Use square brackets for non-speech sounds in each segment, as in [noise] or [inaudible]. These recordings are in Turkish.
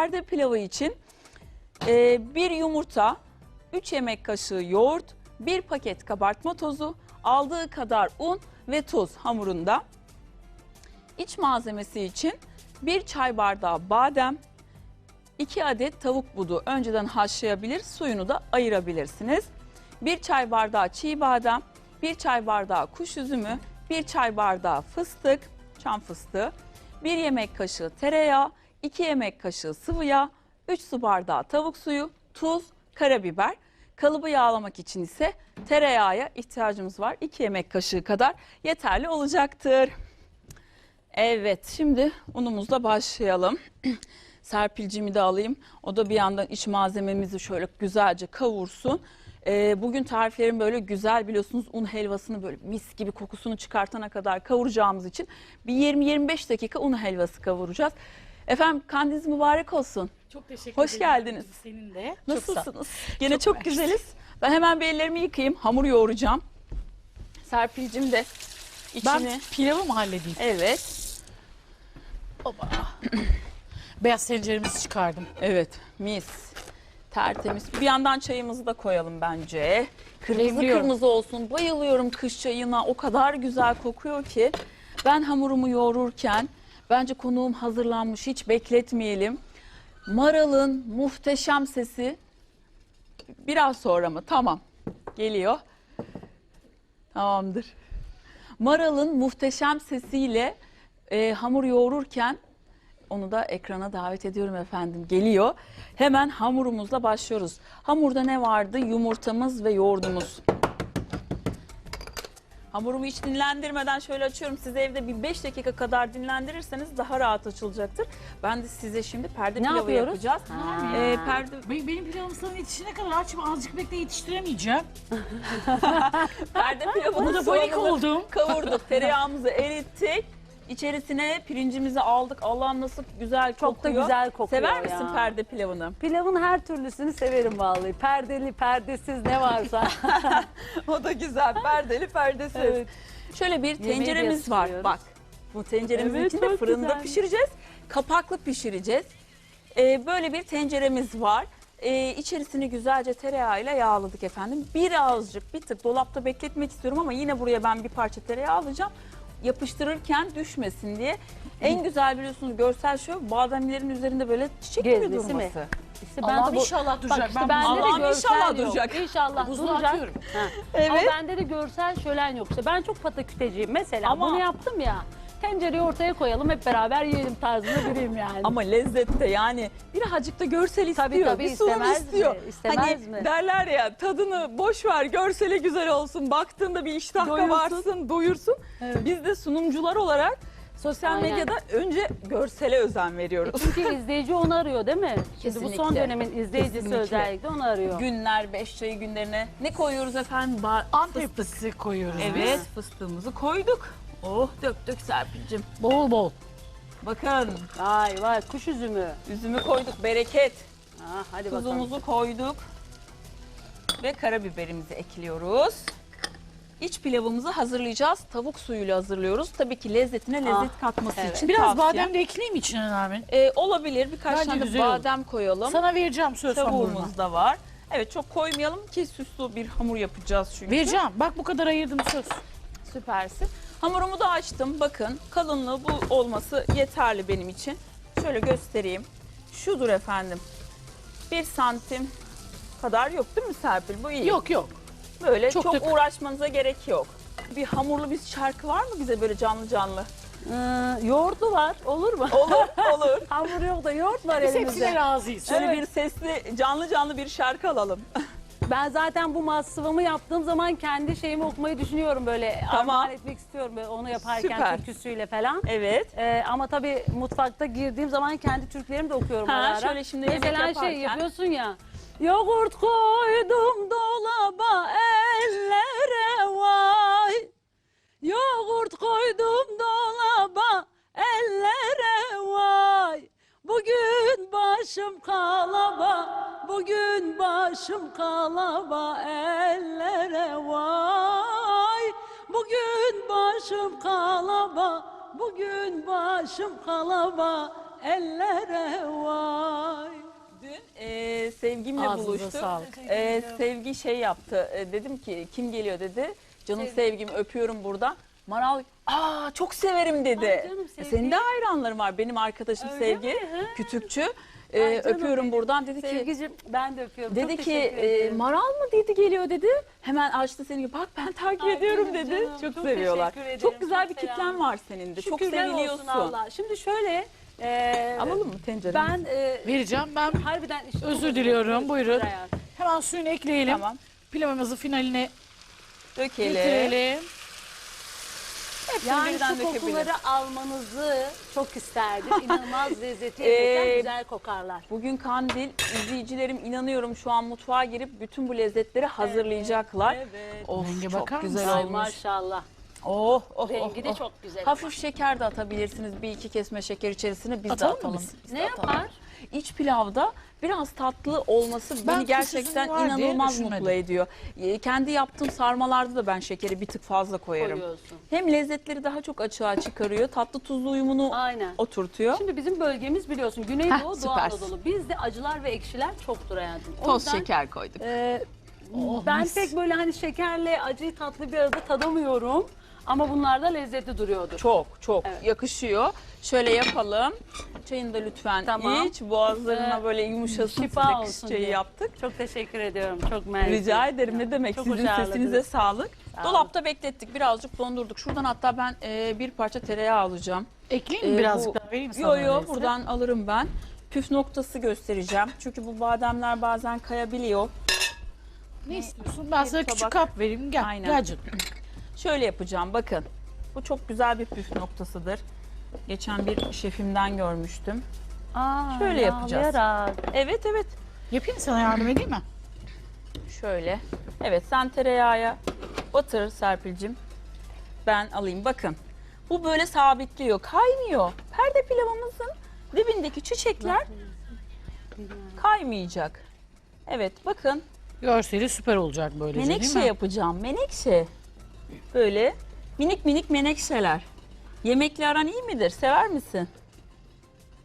perde pilavı için e, bir yumurta, 3 yemek kaşığı yoğurt, 1 paket kabartma tozu, aldığı kadar un ve tuz hamurunda. İç malzemesi için 1 çay bardağı badem, 2 adet tavuk budu önceden haşlayabilir, suyunu da ayırabilirsiniz. 1 çay bardağı çiğ badem, 1 çay bardağı kuş üzümü, 1 çay bardağı fıstık, çam fıstığı, 1 yemek kaşığı tereyağı, 2 yemek kaşığı sıvı yağ, 3 su bardağı tavuk suyu, tuz, karabiber. Kalıbı yağlamak için ise tereyağıya ihtiyacımız var. 2 yemek kaşığı kadar yeterli olacaktır. Evet şimdi unumuzla başlayalım. [clears throat] Serpilcimi de alayım. O da bir yandan iç malzememizi şöyle güzelce kavursun. Ee, bugün tariflerim böyle güzel biliyorsunuz un helvasını böyle mis gibi kokusunu çıkartana kadar kavuracağımız için bir 20-25 dakika un helvası kavuracağız. Efendim kandiniz mübarek olsun. Çok teşekkür Hoş ederim. geldiniz. Senin de. Çok sağ ol. Nasılsınız? Gene çok, Çok güzeliz. Ben hemen bir ellerimi yıkayayım. Hamur yoğuracağım. Serpilcim de içini... Ben pilavı mı halledeyim? Evet. Oba. [clears throat] Beyaz tenceremizi çıkardım. Evet mis. Tertemiz. Bir yandan çayımızı da koyalım bence. Kırmızı kırmızı olsun. Bayılıyorum kış çayına. O kadar güzel kokuyor ki. Ben hamurumu yoğururken bence konuğum hazırlanmış. Hiç bekletmeyelim. Maral'ın muhteşem sesi biraz sonra mı? Tamam. Geliyor. Tamamdır. Maral'ın muhteşem sesiyle e, hamur yoğururken onu da ekrana davet ediyorum efendim. Geliyor. Hemen hamurumuzla başlıyoruz. Hamurda ne vardı? Yumurtamız ve yoğurdumuz. Hamurumu hiç dinlendirmeden şöyle açıyorum. Siz evde bir 5 dakika kadar dinlendirirseniz daha rahat açılacaktır. Ben de size şimdi perde Ne pilavı yapıyoruz? yapacağız. Ha. Ee, perde Benim, benim pilavım sana yetişene kadar açma azıcık bekle yetiştiremeyeceğim. [laughs] perde pilavını Burada panik soğanını oldum. Kavurduk, tereyağımızı erittik. İçerisine pirincimizi aldık. Allah'ım nasıl güzel Çok da güzel kokuyor Sever ya. misin perde pilavını? Pilavın her türlüsünü severim vallahi. Perdeli, perdesiz ne varsa. [laughs] O da güzel. Perdeli perdesiz. Evet. Şöyle bir Yemeği tenceremiz var. Bak. Bu tenceremizin Evet, içinde çok fırında güzel. pişireceğiz. Kapaklı pişireceğiz. Ee, böyle bir tenceremiz var. Ee, içerisini güzelce tereyağıyla yağladık efendim. Birazcık bir tık dolapta bekletmek istiyorum ama yine buraya ben bir parça tereyağı alacağım. Yapıştırırken düşmesin diye. En güzel biliyorsunuz görsel şu bademlerin üzerinde böyle çiçek gibi Gezmesi mi? durması. İşte Allah'ım de bu- inşallah duracak. Bak işte Ben bende de Allah'ım görsel inşallah yok. duracak. İnşallah Buzluğa duracak. atıyorum. Ha. Evet. Ama bende de görsel şölen yok. İşte ben çok pataküteciyim. Mesela Ama- bunu yaptım ya. Tencereyi ortaya koyalım hep beraber yiyelim tarzında biriyim yani. Ama lezzette yani birazcık da görsel istiyor. Tabii, tabii, bir sunum istemez mi? istiyor. İstemez hani mi? derler ya tadını boş ver görsele güzel olsun. Baktığında bir iştah varsın, doyursun. Evet. Biz de sunumcular olarak sosyal Aynen. medyada önce görsele özen veriyoruz. Çünkü izleyici onu arıyor değil mi? Şimdi bu son Kesinlikle. dönemin izleyicisi Kesinlikle. özellikle onu arıyor. Günler, beş çayı günlerine ne koyuyoruz efendim? Ba- Antep fıstığı koyuyoruz Evet, fıstığımızı koyduk. Oh döktük Serpil'cim. Bol bol. Bakın Vay vay kuş üzümü. üzümü koyduk, bereket. Ha, hadi bakalım. Tuzumuzu koyduk. Ve karabiberimizi ekliyoruz. İç pilavımızı hazırlayacağız. Tavuk suyuyla hazırlıyoruz. Tabii ki lezzetine lezzet Ah, katması evet. için Biraz tavsiye. badem de ekleyeyim içine Nermin? Ee, olabilir. Birkaç Bence tane güzel olur. badem koyalım. Sana vereceğim söz hamuruna. Tavuğumuz da var. Evet çok koymayalım ki süslü bir hamur yapacağız çünkü. Vereceğim. Bak bu kadar ayırdım söz. Süpersin. Hamurumu da açtım. Bakın kalınlığı bu olması yeterli benim için. Şöyle göstereyim. Şudur efendim. Bir santim kadar yok değil mi Serpil? Bu iyi. Yok yok. Böyle çok, Çok uğraşmanıza gerek yok. Bir hamurlu bir şarkı var mı bize böyle canlı canlı? Ee, yoğurtlu var olur mu? Olur, [laughs] olur. Hamur yok da yoğurt var Biz elimizde. hepsine razıyız. Şöyle Evet. bir sesli, canlı canlı bir şarkı alalım. [laughs] Ben zaten bu masrafımı yaptığım zaman kendi şeyimi okumayı düşünüyorum böyle. Tamam. Armağan etmek istiyorum böyle onu yaparken Süper. türküsüyle falan. Evet. Ee, ama tabii mutfakta girdiğim zaman kendi türkülerimi de okuyorum Ha, ara ara. şöyle şimdi yemek Mesela yaparken. şey yapıyorsun ya. Yoğurt koydum dolaba ellere vay. Yoğurt koydum dolaba ellere vay. Bugün başım kalaba, bugün başım kalaba ellere vay. Bugün başım kalaba, bugün başım kalaba ellere vay. sevgimle Ağzınıza buluştuk. sağlık. Ee, sevgi şey yaptı. Ee, dedim ki kim geliyor dedi. Canım sevgim öpüyorum burada. Maral aa çok severim dedi. Ay canım, E. Senin de hayranların var. Benim arkadaşım Öyle Sevgi kütükçü. Ee, Ay canım öpüyorum benim. buradan dedi ki Sevgicim ben de öpüyorum. Dedi Çok ki teşekkür e, ederim. Maral mı dedi geliyor dedi. Hemen açtı seni. Bak ben takip Ay ediyorum benim dedi. canım, çok, çok seviyorlar. teşekkür ederim, Çok güzel çok bir kitlen selam. var senin de. Çok Şükürler seviliyorsun. olsun Allah. Şimdi şöyle e, Alalım mı tencereyi? ben e, Vereceğim ben. harbiden işte Özür diliyorum, buyurun. Hemen suyunu ekleyelim. Tamam. Pilavımızı finaline Dökelim. getirelim. Hepsini Yani birden şu kokuları almanızı çok isterdim. [laughs] İnanılmaz lezzeti Ee, gerçekten güzel kokarlar. Bugün kandil izleyicilerim inanıyorum şu an mutfağa girip bütün bu lezzetleri hazırlayacaklar. Evet. Of Renge çok bakar güzel mısın? Ay olmuş. maşallah. Oh, oh, Rengi oh, de oh. çok güzel. Hafif şeker de atabilirsiniz. Bir iki kesme şeker içerisine biz Atalım de mı atalım. biz? Biz de Ne atalım. yapar? İç pilavda biraz tatlı olması Ben beni gerçekten inanılmaz mutlu ediyor. Ee, Kendi yaptığım sarmalarda da ben şekeri bir tık fazla koyarım. Koyuyorsun. Hem lezzetleri daha çok açığa çıkarıyor, tatlı tuzlu uyumunu Aynen. oturtuyor. Şimdi bizim bölgemiz biliyorsun Güneydoğu, Heh, Doğu süpersin. Anadolu. Bizde acılar ve ekşiler çoktur hayatım. O Toz yüzden, şeker koyduk. e, Oh, ben mis. pek böyle hani şekerle acıyı tatlı bir arada tadamıyorum. Ama bunlar da lezzetli duruyordur. Çok çok Evet. yakışıyor. Şöyle yapalım. Çayını da lütfen Tamam. iç. Boğazlarına Ee, böyle yumuşasın. şifa olsun çayı diye. yaptık. Çok teşekkür ediyorum. Çok mersi. Rica ederim ne demek Çok sizin sesinize sağlık. Sağ Dolapta beklettik birazcık dondurduk. Şuradan hatta ben e, bir parça tereyağı alacağım. Ekleyeyim mi Ee, birazcık bu- daha vereyim sana? Yo yo buradan alırım ben. Püf noktası göstereceğim. Çünkü bu bademler bazen kayabiliyor. Ne istiyorsun? Ben sana küçük tabak. kap vereyim. Gel. Aynen. Gel canım. Şöyle yapacağım bakın. Bu çok güzel bir püf noktasıdır. Geçen bir şefimden görmüştüm. Aa, Şöyle yapacağız. yağlayarak. Evet evet Yapayım sana yardım edeyim mi? Şöyle. Evet sen tereyağı batır Serpil'cim. Ben alayım. Bakın. Bu böyle sabitliyor. Kaymıyor. Perde pilavımızın dibindeki çiçekler kaymayacak. Evet bakın. Görseli süper olacak böylece değil Menekşe mi? yapacağım. Menekşe. Böyle minik minik menekşeler. Yemekle aran iyi midir? Sever misin?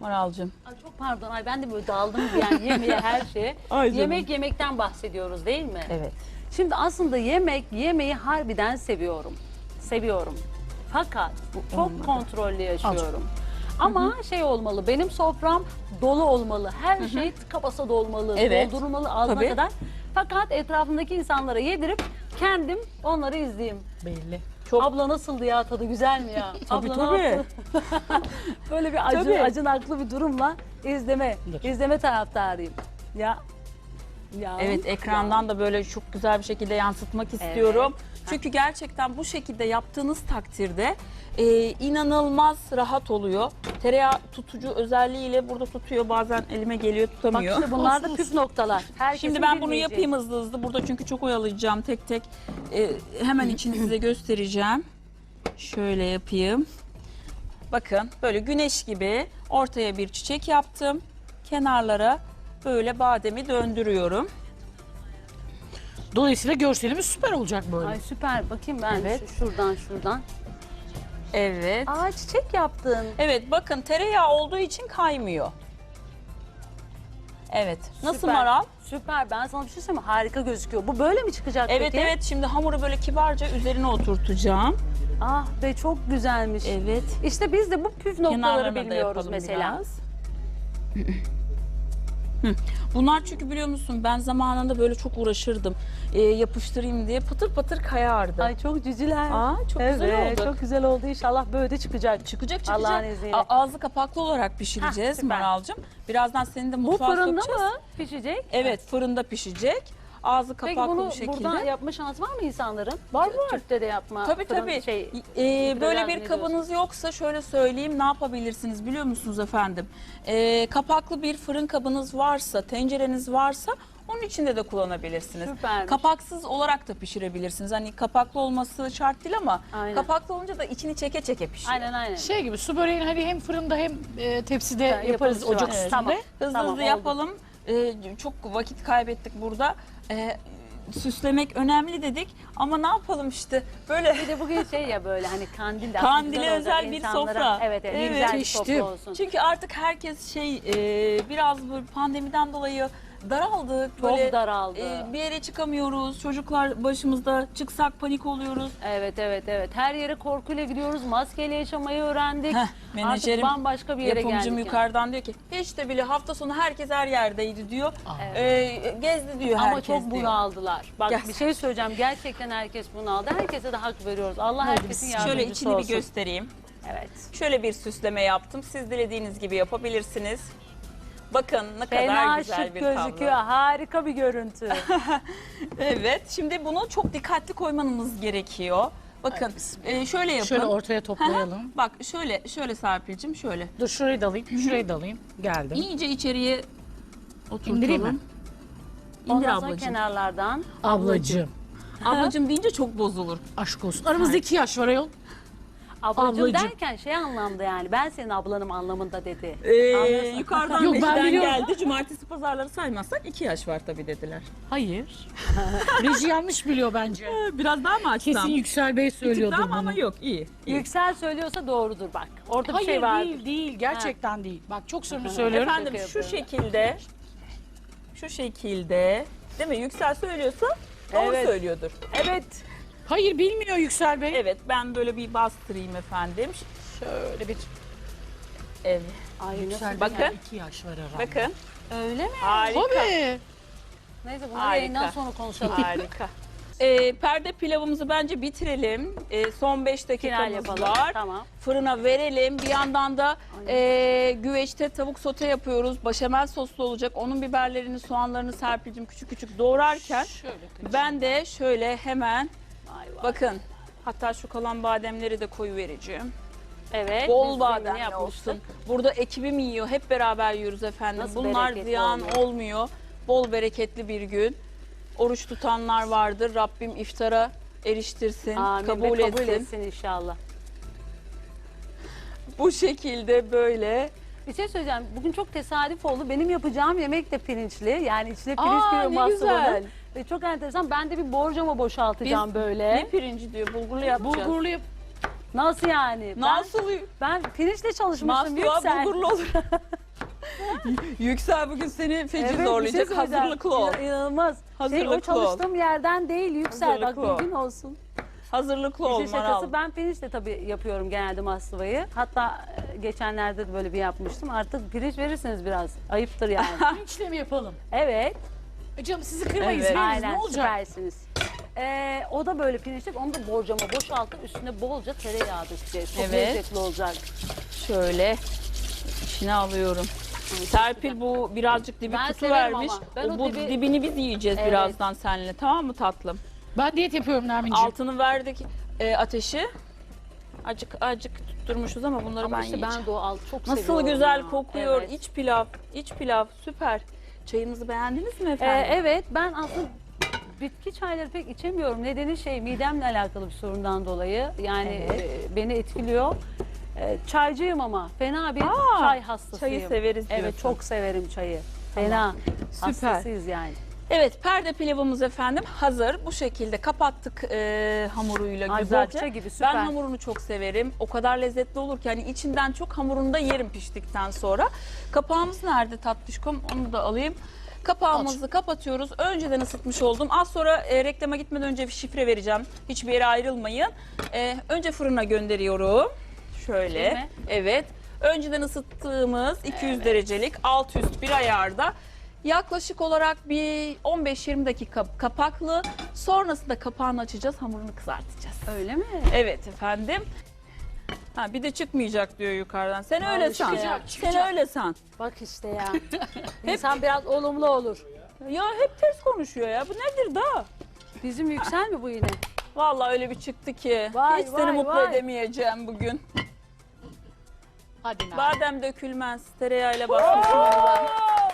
Maralcığım. Ay çok pardon. Ay ben de böyle daldım yani yemeğe her şeye. [laughs] Ay canım. Yemek yemekten bahsediyoruz değil mi? Evet. Şimdi aslında yemek yemeği harbiden seviyorum. Seviyorum. Fakat çok kontrollü yaşıyorum. Ama şey olmalı, benim sofram dolu olmalı. Her şey tıka basa dolmalı, Evet. doldurulmalı ağzına Tabii. kadar. Fakat etrafımdaki insanlara yedirip kendim onları izleyeyim. Belli. Çok Abla nasıldı ya tadı güzel mi ya? [laughs] Tabii, Abla ne tabii. yaptı? [laughs] Böyle bir acı, Tabii. acınaklı bir durumla izleme, izleme taraftarıyım. Ya ya. Evet ekrandan da böyle çok güzel bir şekilde yansıtmak istiyorum. Çünkü gerçekten bu şekilde yaptığınız takdirde e, inanılmaz rahat oluyor. Tereyağı tutucu özelliğiyle burada tutuyor. Bazen elime geliyor Bak tutamıyor. işte bunlar da [laughs] püf noktalar. Herkesin Şimdi ben bunu bilmeyeceği. yapayım hızlı hızlı. Burada çünkü çok oyalayacağım tek tek. E, hemen içini size göstereceğim. Şöyle yapayım. Bakın böyle güneş gibi ortaya bir çiçek yaptım. Kenarlara böyle bademi döndürüyorum. Dolayısıyla görselimiz süper olacak böyle. Ay süper. Bakayım ben Evet. şu- şuradan şuradan. Evet. Aa çiçek yaptın. Evet bakın tereyağı olduğu için kaymıyor. Evet. Nasıl Süper. Maral? Süper. Ben sana bir şey söyleyeyim mi? Harika gözüküyor. Bu böyle mi çıkacak Evet peki? evet şimdi hamuru böyle kibarca üzerine oturtacağım. Ah be çok güzelmiş. Evet. İşte biz de bu püf noktaları Kenarlarına da bilmiyoruz yapalım mesela. biraz. [laughs] Hı. Bunlar çünkü biliyor musun ben zamanında böyle çok uğraşırdım. Ee, yapıştırayım diye patır patır kayardı. Ay çok cücüler. Aa çok evet, güzel oldu. çok güzel oldu. İnşallah böyle de çıkacak. Çıkacak çıkacak. Allah'ın izniyle. A- ağzı kapaklı olarak pişireceğiz. Maral'cığım. Birazdan senin de Bu mutfağa fırında sokacağız. mı pişecek? Evet fırında pişecek. Ağzı Peki kapaklı bunu bir şekilde. buradan yapma şansı var mı insanların? Var, var. Tüpte de yapma. Tabii fırın- tabii. Şey, Ee, böyle bir kabınız yoksa şöyle söyleyeyim ne yapabilirsiniz biliyor musunuz efendim? Ee, kapaklı bir fırın kabınız varsa, tencereniz varsa onun içinde de kullanabilirsiniz. Süpermiş. Kapaksız olarak da pişirebilirsiniz. Hani kapaklı olması şart değil ama Aynen. kapaklı olunca da içini çeke çeke pişiyor. Aynen aynen. Şey gibi su böreğini hani hem fırında hem e, tepside yaparız yaparız ocak Evet. üstünde. Tamam. Hızlı Tamam, hızlı oldu. yapalım. Ee, çok vakit kaybettik burada. Ee, süslemek önemli dedik ama ne yapalım işte böyle Bir de bugün şey ya böyle hani kandil de aslında Kandile güzel olacak özel bir insanlara. sofra. Evet evet, Evet. güzel bir sofra olsun. Çünkü artık herkes şey e, biraz böyle pandemiden dolayı daraldık. Çok böyle, daraldı. e, bir yere çıkamıyoruz. Çocuklar başımızda çıksak panik oluyoruz. Evet evet evet. Her yere korkuyla gidiyoruz. Maskeyle yaşamayı öğrendik. Heh, Artık menajerim, bambaşka bir yere Yapımcım geldik. yani. yukarıdan diyor ki hiç de bile hafta sonu herkes her yerdeydi diyor. E, gezdi diyor Ama herkes çok diyor. bunaldılar. Bak Gel. bir şey söyleyeceğim. Gerçekten herkes bunaldı. Herkese de hak veriyoruz. Allah herkesin yardımcısı Şöyle içini bir olsun. göstereyim. Evet. Şöyle bir süsleme yaptım. Siz dilediğiniz gibi yapabilirsiniz. Bakın ne kadar Fena güzel şık bir gözüküyor. tablo. Harika bir görüntü. [laughs] Evet. Şimdi bunu çok dikkatli koymamız gerekiyor. Bakın e, şöyle yapın. Şöyle ortaya toplayalım. Bak şöyle şöyle Serpil'cim şöyle. Dur şurayı da alayım. Şurayı da alayım. Geldim. İyice içeriye oturtalım. İndireyim mi? İndir Ondan sonra ablacığım. kenarlardan. Ablacığım. Ablacığım deyince çok bozulur. Aşk olsun. Aramızda iki yaş var ayol. Ablacığım, Ablacığım. derken şey anlamda yani. Ben senin ablanım anlamında dedi. Ee, Anlıyorsun. yukarıdan Yok, ben biliyorum. geldi. Cumartesi pazarları saymazsak iki yaş var tabii dediler. Hayır. [laughs] Reji yanlış biliyor bence. Biraz daha mı açsam? Kesin Yüksel Bey söylüyordur ama, bunu. ama yok iyi. iyi. Yüksel söylüyorsa doğrudur bak. Orada bir Hayır şey var. değil değil gerçekten değil. Bak çok samimi söylüyorum. Efendim Şaka şu yapıyorum. şekilde şu şekilde değil mi? Yüksel söylüyorsa doğru Evet. söylüyordur. Evet. Hayır bilmiyor Yüksel Bey. Evet ben böyle bir bastırayım efendim. Şöyle bir Evet. Ay? Yüksel Bakın. Bey'le iki yaş var aramda. Bakın. Öyle mi? Harika. Tabii. Neyse bunu Harika. yayından sonra konuşalım. Harika. Ee, perde pilavımızı bence bitirelim. Ee, son 5 Final dakikamız yapalım. var. Tamam. Fırına verelim. Bir yandan da e, güveçte tavuk sote yapıyoruz. Başamel soslu olacak. Onun biberlerini, soğanlarını Serpil'cim küçük küçük doğrarken Şöyle ben de şöyle hemen. Bakın hatta şu kalan bademleri de koyu vereceğim. Evet. Bol bademli yapmıştık. olsun. Burada ekibim yiyor. Hep beraber yiyoruz efendim. Nasıl Bunlar ziyan olmuyor. olmuyor. Bol bereketli bir gün. Oruç tutanlar vardır. Rabbim iftara eriştirsin, Amin kabul, kabul etsin. etsin inşallah. Bu şekilde böyle. Bir şey söyleyeceğim. Bugün çok tesadüf oldu. Benim yapacağım yemek de pirinçli. Yani içine pirinç Aa, giriyor mahsulünün. Ve çok enteresan. Ben de bir borcama boşaltacağım Biz böyle. Ne pirinci diyor, bulgurlu yapacağız. Bulgurlu yap. Nasıl yani? Nasıl? Ben, ben pirinçle çalışmıştım Nasıl ya Yüksel. bulgurlu olur? [laughs] Yüksel bugün seni feci Evet, bir şey zorlayacak. söyleyeceğim. Hazırlıklı ol. İna- İnanılmaz. Şey, o Hazırlıklı ol. çalıştığım yerden değil Yüksel. Bak Hazırlıklı ol. bilgin olsun. Hazırlıklı ol İşin Maral. şakası ben pirinçle tabii yapıyorum genelde maslayı. Hatta e, geçenlerde de böyle bir yapmıştım. Artık pirinç verirseniz biraz. Ayıptır yani. [laughs] Pirinçle mi yapalım? evet. E canım sizi kırmayız. Evet. veririz, Aynen Ne olacak? süpersiniz. Ee, o da böyle pirinçlik. Onu da borcama boşaltıp üstüne bolca tereyağı dökeceğiz. Çok Evet. lezzetli olacak. Şöyle içine alıyorum. Serpil bu birazcık dibi Ben kutu severim vermiş. ama. Ben O o bu dibi- dibini biz yiyeceğiz Evet. birazdan seninle. Tamam mı tatlım? Ben diyet yapıyorum Nermin'ciğim. Altını verdik e, ateşi. Acık acık tutturmuşuz ama bunları Ama ben işte yiyeceğim. ben doğal çok Nasıl güzel ya. kokuyor. Evet. İç pilav. İç pilav süper. Çayınızı beğendiniz mi Ee, efendim? evet ben aslında bitki çayları pek içemiyorum. Nedeni şey midemle alakalı bir sorundan dolayı. Yani e, beni etkiliyor. E, çaycıyım ama fena bir Aa, çay hastasıyım. Çayı severiz Evet diyorsun. çok severim çayı. Fena. Süper. Hastasıyız yani. Evet perde pilavımız efendim hazır. Bu şekilde kapattık e, hamuruyla Ay, güzelce. gibi, süper. Ben hamurunu çok severim. O kadar lezzetli olur ki hani içinden çok hamurunu da yerim piştikten sonra. Kapağımız nerede tatlışkom onu da alayım. Kapağımızı kapatıyoruz. Önceden ısıtmış oldum. Az sonra e, reklama gitmeden önce bir şifre vereceğim. Hiçbir yere ayrılmayın. E, önce fırına gönderiyorum. Şöyle. Değil mi? Evet. Önceden ısıttığımız 200 derecelik alt üst bir ayarda yaklaşık olarak bir 15-20 dakika kapaklı. Sonrasında kapağını açacağız, hamurunu kızartacağız. Öyle mi? Evet efendim. Ha bir de çıkmayacak diyor yukarıdan. Sen öyle Al işte san. Sen çıkacak. öyle san. Bak işte ya. [laughs] İnsan biraz olumlu olur. Ya hep ters konuşuyor ya. Bu nedir da? Bizim yüksel mi bu yine? Vallahi öyle bir çıktı ki. Vay, Hiç seni vay, mutlu vay. edemeyeceğim bugün. Hadi. Badem dökülmez. Tereyağıyla basmışım ondan.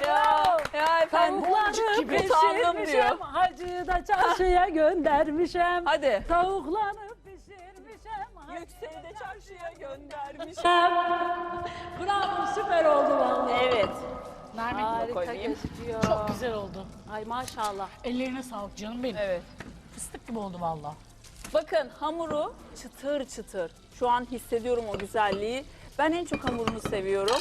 Ya, ya efendim. Tavukları gibi. Utandım diyor. pişirmişim, hacıyı da çarşıya göndermişim. Hadi. Tavukları pişirmişim, hacıyı Yüksel'i de çarşıya göndermiş. Bravo süper oldu vallahi. Evet. Nermin Harika koyayım. gözüküyor. çok güzel oldu. Ay maşallah. Ellerine sağlık canım benim. Evet. Fıstık gibi oldu valla. Bakın hamuru çıtır çıtır. Şu an hissediyorum o güzelliği. Ben en çok hamurunu seviyorum.